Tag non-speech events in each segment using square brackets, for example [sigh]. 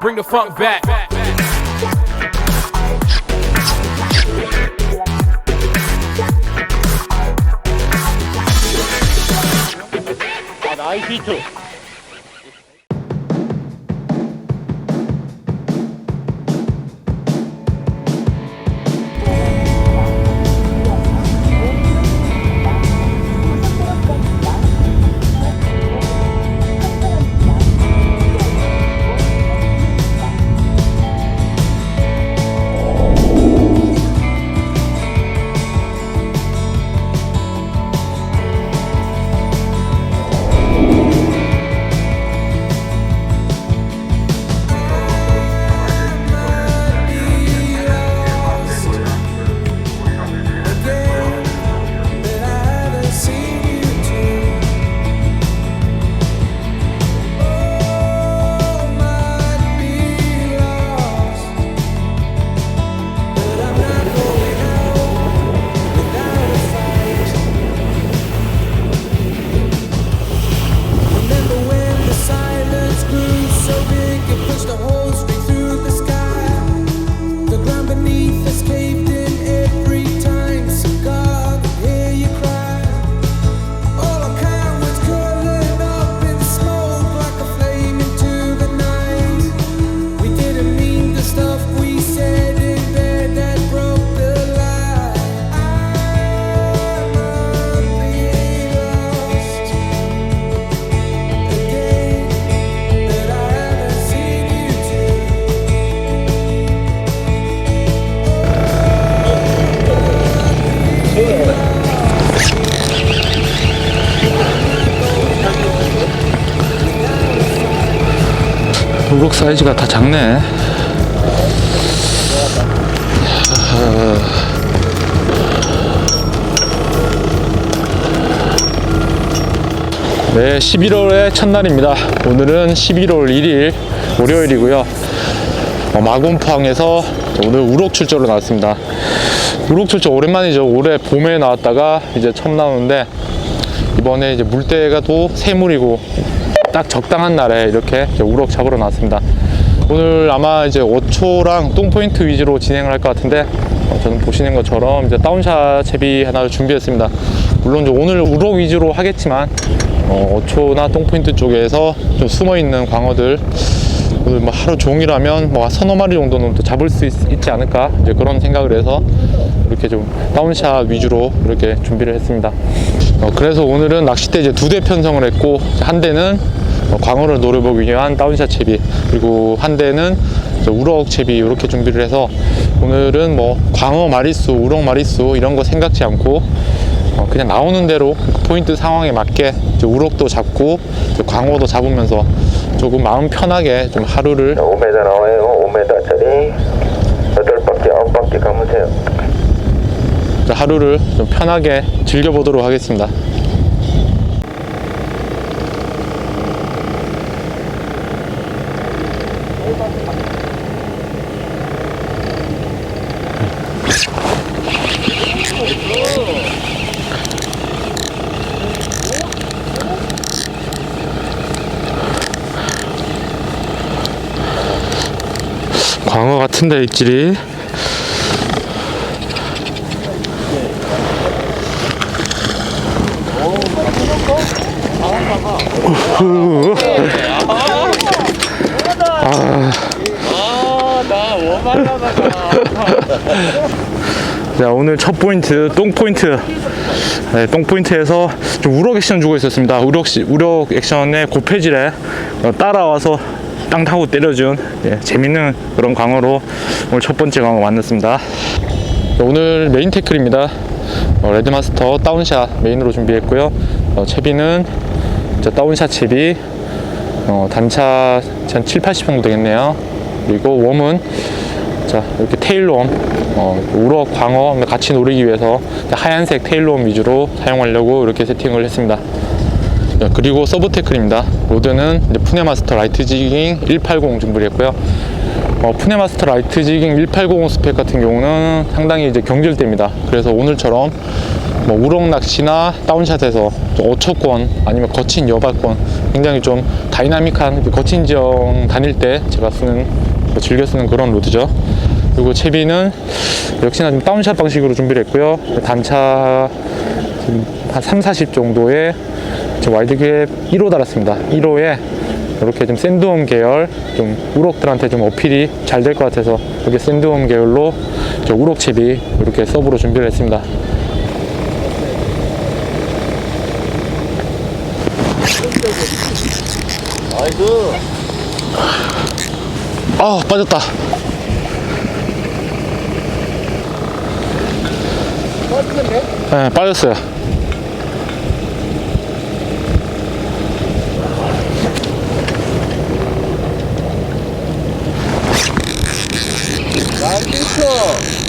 Bring the funk back. I Remember 사이즈가 다 작네. 네, 11월의 첫날입니다. 오늘은 11월 1일 월요일이고요. 어, 마군팡에서 오늘 우럭 출조로 나왔습니다. 우럭 출조 오랜만이죠. 올해 봄에 나왔다가 이제 처음 나오는데 이번에 이제 물때가 또 새물이고 딱 적당한 날에 이렇게 우럭 잡으러 나왔습니다. 오늘 아마 이제 5초랑 똥포인트 위주로 진행을 할 것 같은데 어, 저는 보시는 것처럼 이제 다운샷 채비 하나를 준비했습니다. 물론 오늘 우럭 위주로 하겠지만 어, 5초나 똥포인트 쪽에서 좀 숨어 있는 광어들 오늘 뭐 하루 종일 하면 뭐 서너 마리 정도는 또 잡을 수 있, 지 않을까 이제 그런 생각을 해서 이렇게 좀 다운샷 위주로 이렇게 준비를 했습니다. 어, 그래서 오늘은 낚싯대 이제 두 대 편성을 했고 한 대는 어, 광어를 노려보기 위한 다운샷 채비 그리고 한 대는 우럭 채비 이렇게 준비를 해서 오늘은 뭐 광어 마리수, 우럭 마리수 이런 거 생각지 않고 어, 그냥 나오는 대로 그 포인트 상황에 맞게 우럭도 잡고 광어도 잡으면서 조금 마음 편하게 좀 하루를 5m 나와요. 5m짜리 8바퀴, 9바퀴 감으세요. 하루를 좀 편하게 즐겨보도록 하겠습니다. 광어 같은데 입질이 자 오늘 첫 포인트 똥 포인트. 네, 똥 포인트에서 좀 우럭 액션 주고 있었습니다. 우럭 시- 우럭 액션의 고폐질에 어, 따라와서 땅 타고 때려준 예, 재밌는 그런 광어로 오늘 첫 번째 광어 만났습니다. 네, 오늘 메인 태클입니다. 어, 레드마스터 다운샷 메인으로 준비했고요. 어, 채비는 저 다운샷 채비 어, 단차 한 7, 80 정도 되겠네요. 그리고 웜은 자 이렇게 테일롬 어, 우럭 광어 같이 노리기 위해서 하얀색 테일롬 위주로 사용하려고 이렇게 세팅을 했습니다. 자, 그리고 서브 태클입니다. 로드는 푸네마스터 라이트 지깅 180 준비했고요 어, 푸네마스터 라이트 지깅 1800 스펙 같은 경우는 상당히 이제 경질됩니다. 그래서 오늘처럼 뭐 우럭 낚시나 다운샷에서 좀 어초권 아니면 거친 여발권 굉장히 좀 다이나믹한 그 거친 지형 다닐 때 제가 쓰는 뭐 즐겨 쓰는 그런 로드죠. 그리고 채비는 역시나 좀 다운샷 방식으로 준비를 했고요. 단차 한 3, 40 정도의 와이드갭 1호 달았습니다. 1호에 이렇게 좀 샌드홈 계열 좀 우럭들한테 좀 어필이 잘 될 것 같아서 이렇게 샌드홈 계열로 저 우럭 채비 이렇게 서브로 준비를 했습니다. 아 빠졌다. 네, 빠졌어요. 어우.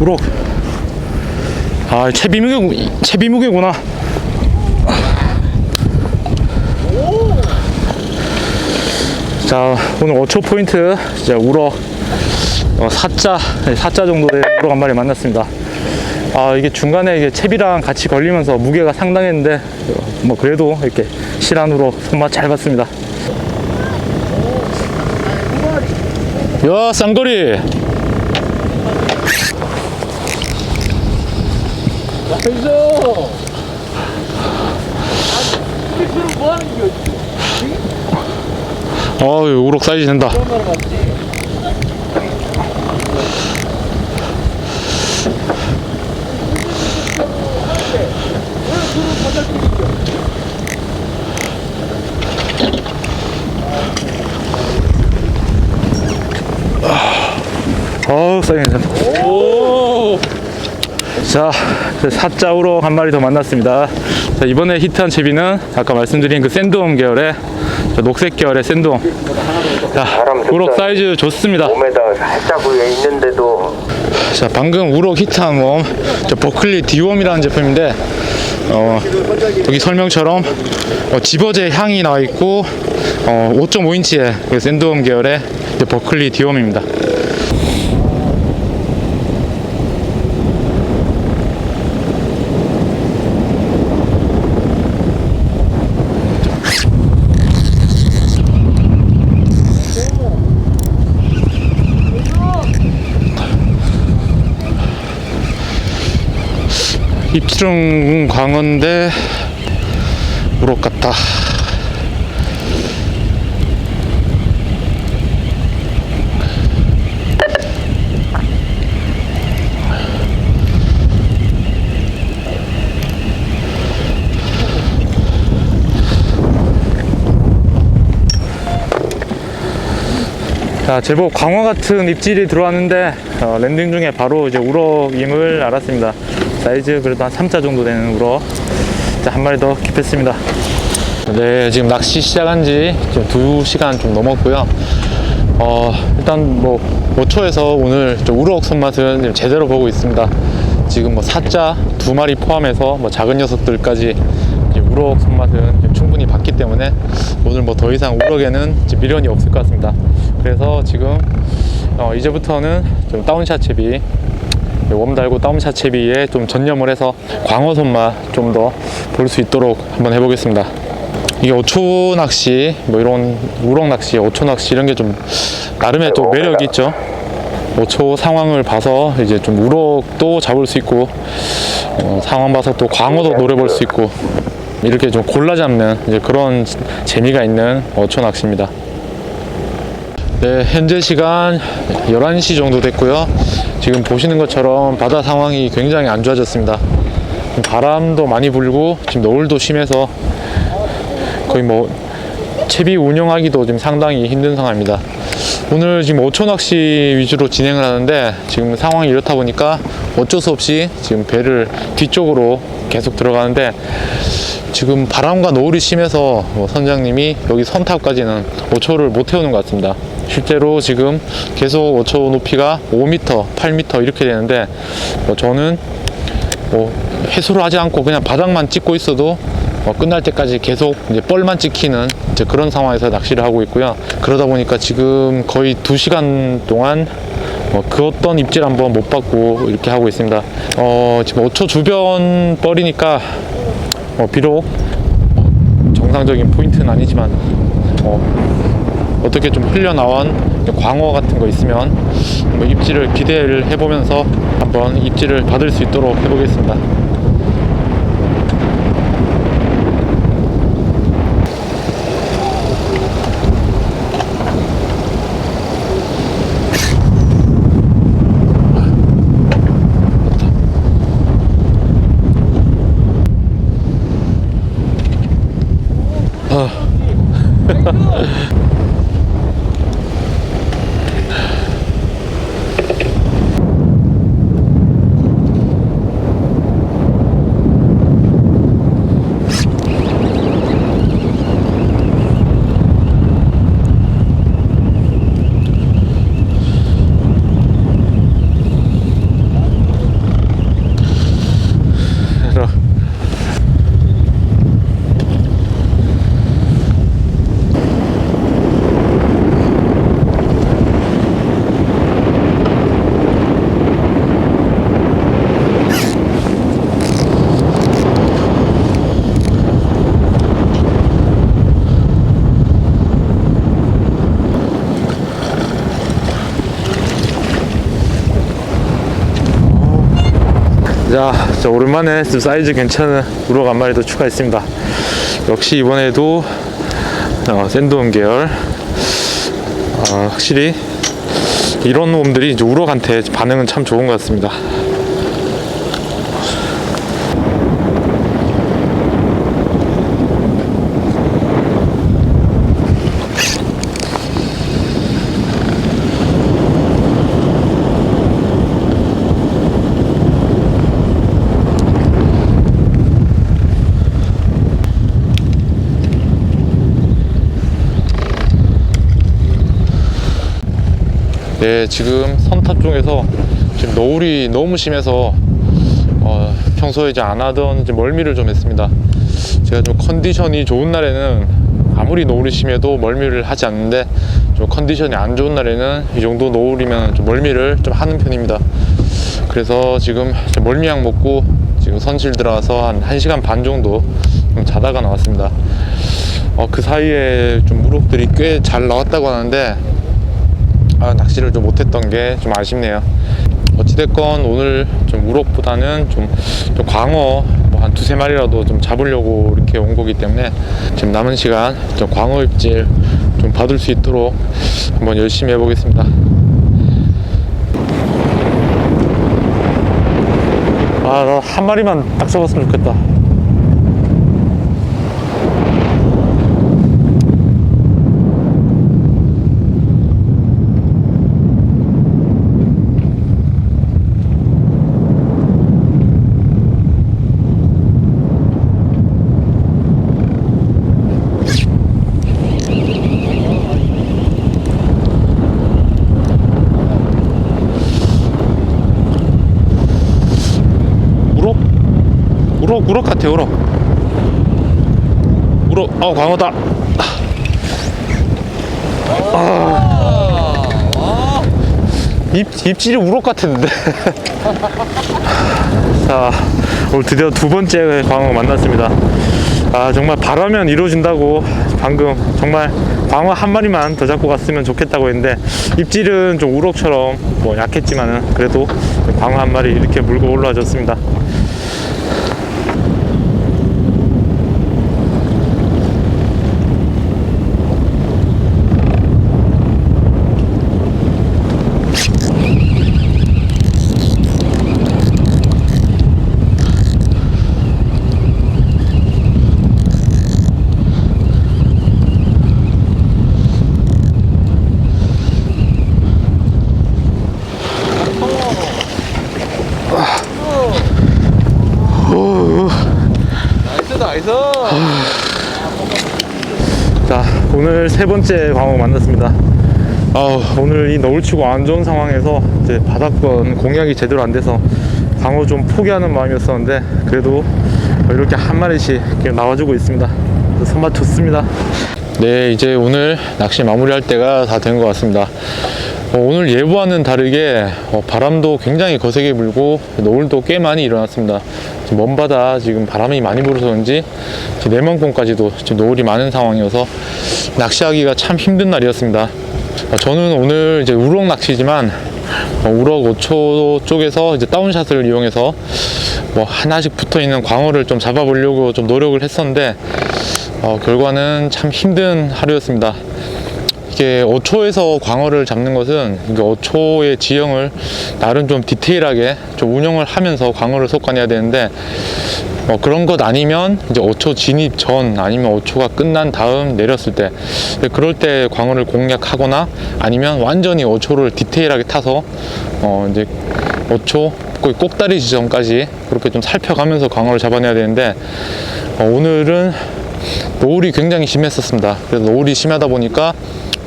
우럭. 아, 채비무게, 채비무게구나. 자, 오늘 5초 포인트, 이제 우럭, 어, 4자, 4자 정도 의 우럭 한 마리 만났습니다. 아, 이게 중간에 이게 채비랑 같이 걸리면서 무게가 상당했는데, 어, 뭐, 그래도 이렇게 실안으로 손맛 잘 봤습니다. 야, 쌍거리! 어, 이거 우럭 사이즈 된다. 어우, 사이즈 된다. 자, 사자 우럭 한 마리 더 만났습니다. 자, 이번에 히트한 채비는 아까 말씀드린 그 샌드홈 계열의 저 녹색 계열의 샌드홈. 자, 우럭 사이즈 좋습니다. 5m 살짝 위에 있는데도 자, 방금 우럭 히트한 웜, 저 버클리 디웜이라는 제품인데, 어, 여기 설명처럼 어, 집어제 향이 나와 있고, 어, 5.5인치의 그 샌드홈 계열의 버클리 디웜입니다. 입지름 광어인데 우럭 같다. 자, 제법 광어 같은 입질이 들어왔는데 어, 랜딩 중에 바로 이제 우럭임을 알았습니다. 사이즈 그래도 한 3자 정도 되는 우럭. 자, 한 마리 더 킵했습니다. 네, 지금 낚시 시작한 지 지금 2시간 좀 넘었고요. 어, 일단 뭐 5초에서 오늘 좀 우럭 손맛은 제대로 보고 있습니다. 지금 뭐 4자 두 마리 포함해서 뭐 작은 녀석들까지 우럭 손맛은 충분히 봤기 때문에 오늘 뭐 더 이상 우럭에는 미련이 없을 것 같습니다. 그래서 지금 어, 이제부터는 좀 다운샷 채비 웜 달고 다운샷 채비에 좀 전념을 해서 광어 손맛 좀더 볼 수 있도록 한번 해보겠습니다. 이게 어초 낚시, 뭐 이런 우럭 낚시, 어초 낚시 이런 게 좀 나름의 또 매력이 있죠. 어초 상황을 봐서 이제 좀 우럭도 잡을 수 있고 어, 상황 봐서 또 광어도 노려볼 수 있고 이렇게 좀 골라 잡는 이제 그런 재미가 있는 어초 낚시입니다. 네, 현재 시간 11시 정도 됐고요. 지금 보시는 것처럼 바다 상황이 굉장히 안 좋아졌습니다. 바람도 많이 불고 지금 노을도 심해서 거의 뭐 채비 운영하기도 지금 상당히 힘든 상황입니다. 오늘 지금 어초 낚시 위주로 진행을 하는데 지금 상황이 이렇다 보니까 어쩔 수 없이 지금 배를 뒤쪽으로 계속 들어가는데 지금 바람과 노을이 심해서 뭐 선장님이 여기 선탑까지는 어초를 못 태우는 것 같습니다. 실제로 지금 계속 어초 높이가 5m, 8m 이렇게 되는데 뭐 저는 뭐 해소를 하지 않고 그냥 바닥만 찍고 있어도 어, 끝날 때까지 계속 이제 뻘만 찍히는 이제 그런 상황에서 낚시를 하고 있고요. 그러다 보니까 지금 거의 2시간 동안 어, 그 어떤 입질 한번 못 받고 이렇게 하고 있습니다. 어, 지금 5초 주변 뻘이니까 어, 비록 어, 정상적인 포인트는 아니지만 어, 어떻게 좀 흘려나온 광어 같은 거 있으면 뭐 입질을 기대를 해보면서 한번 입질을 받을 수 있도록 해보겠습니다. [laughs] 자, 진짜 오랜만에 좀 사이즈 괜찮은 우럭 한 마리 더 추가했습니다. 역시 이번에도 어, 샌드온 계열. 어, 확실히 이런 놈들이 이제 우럭한테 반응은 참 좋은 것 같습니다. 네, 지금 선탑 중에서 지금 노을이 너무 심해서 어, 평소에 이제 안 하던 이제 멀미를 좀 했습니다. 제가 좀 컨디션이 좋은 날에는 아무리 노을이 심해도 멀미를 하지 않는데 좀 컨디션이 안 좋은 날에는 이 정도 노을이면 좀 멀미를 좀 하는 편입니다. 그래서 지금 멀미약 먹고 지금 선실 들어가서 한 1시간 반 정도 좀 자다가 나왔습니다. 어, 그 사이에 좀 무릎들이 꽤 잘 나왔다고 하는데 아, 낚시를 좀 못했던 게 좀 아쉽네요. 어찌됐건 오늘 좀 우럭보다는 좀, 좀 광어 뭐 한 두세 마리라도 좀 잡으려고 이렇게 온 거기 때문에 지금 남은 시간 좀 광어 입질 좀 받을 수 있도록 한번 열심히 해보겠습니다. 아, 나한 마리만 딱 잡았으면 좋겠다. 우럭? 우럭, 우럭 같아, 우럭. 우럭, 어, 광어다. 아. 입, 입질이 우럭 같았는데. [laughs] 자, 오늘 드디어 두 번째 광어 만났습니다. 아, 정말 바라면 이루어진다고 방금 정말 광어 한 마리만 더 잡고 갔으면 좋겠다고 했는데 입질은 좀 우럭처럼 뭐 약했지만은 그래도 광어 한 마리 이렇게 물고 올라와 줬습니다. 자 오늘 세 번째 광어 만났습니다. 아 오늘 이 너울치고 안 좋은 상황에서 이제 바닥권 공약이 제대로 안 돼서 광어 좀 포기하는 마음이었었는데 그래도 이렇게 한 마리씩 나와주고 있습니다. 선맛 좋습니다. 네 이제 오늘 낚시 마무리할 때가 다 된 것 같습니다. 어, 오늘 예보와는 다르게 어, 바람도 굉장히 거세게 불고 노을도 꽤 많이 일어났습니다. 먼바다 지금 바람이 많이 불어서 그런지 지금 노을이 많은 상황이어서 낚시하기가 참 힘든 날이었습니다. 어, 저는 오늘 이제 우럭 낚시지만 어, 우럭 5초 쪽에서 이제 다운샷을 이용해서 뭐 하나씩 붙어 있는 광어를 좀 잡아보려고 좀 노력을 했었는데 어, 결과는 참 힘든 하루였습니다. 이게 5초에서 광어를 잡는 것은 이게 5초의 지형을 나름 좀 디테일하게 좀 운영을 하면서 광어를 속아내야 되는데 어, 그런 것 아니면 이제 5초 진입 전 아니면 5초가 끝난 다음 내렸을 때 그럴 때 광어를 공략하거나 아니면 완전히 5초를 디테일하게 타서 어 이제 5초 거의 꼭다리 지점까지 그렇게 좀 살펴가면서 광어를 잡아내야 되는데 어, 오늘은 노을이 굉장히 심했었습니다. 그래서 노을이 심하다 보니까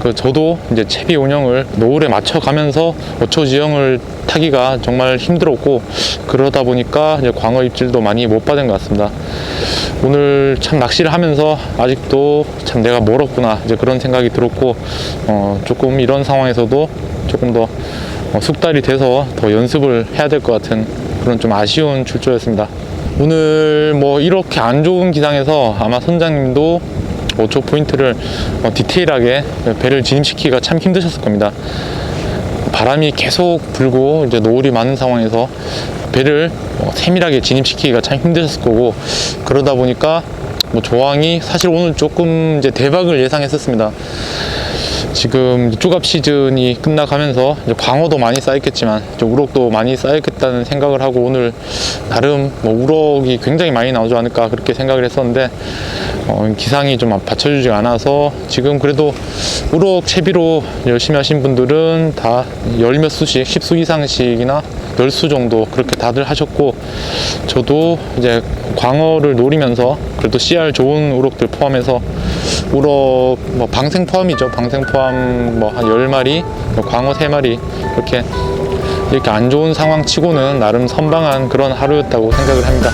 그 저도 이제 채비 운영을 노을에 맞춰 가면서 5초 지형을 타기가 정말 힘들었고 그러다 보니까 이제 광어 입질도 많이 못 받은 것 같습니다. 오늘 참 낚시를 하면서 아직도 참 내가 멀었구나 이제 그런 생각이 들었고 어 조금 이런 상황에서도 조금 더 어, 숙달이 돼서 더 연습을 해야 될 것 같은 그런 좀 아쉬운 출조였습니다. 오늘 뭐 이렇게 안 좋은 기상에서 아마 선장님도 5초 포인트를 어, 디테일하게 배를 진입시키기가 참 힘드셨을 겁니다. 바람이 계속 불고 이제 노을이 많은 상황에서 배를 어, 세밀하게 진입시키기가 참 힘드셨을 거고 그러다 보니까 뭐 조항이 사실 오늘 조금 이제 대박을 예상했었습니다. 지금 쭈갑 시즌이 끝나가면서 이제 광어도 많이 쌓였겠지만 우럭도 많이 쌓였겠다는 생각을 하고 오늘 나름 뭐 우럭이 굉장히 많이 나오지 않을까 그렇게 생각을 했었는데 어, 기상이 좀 받쳐주지 않아서 지금 그래도 우럭 채비로 열심히 하신 분들은 다 열 몇 수씩, 10수 이상씩이나 10수 정도 그렇게 다들 하셨고 저도 이제 광어를 노리면서 그래도 CR 좋은 우럭들 포함해서 우럭 뭐 방생 포함이죠. 방생 포함 뭐 한 10마리, 광어 3마리 이렇게 이렇게 안 좋은 상황 치고는 나름 선방한 그런 하루였다고 생각을 합니다.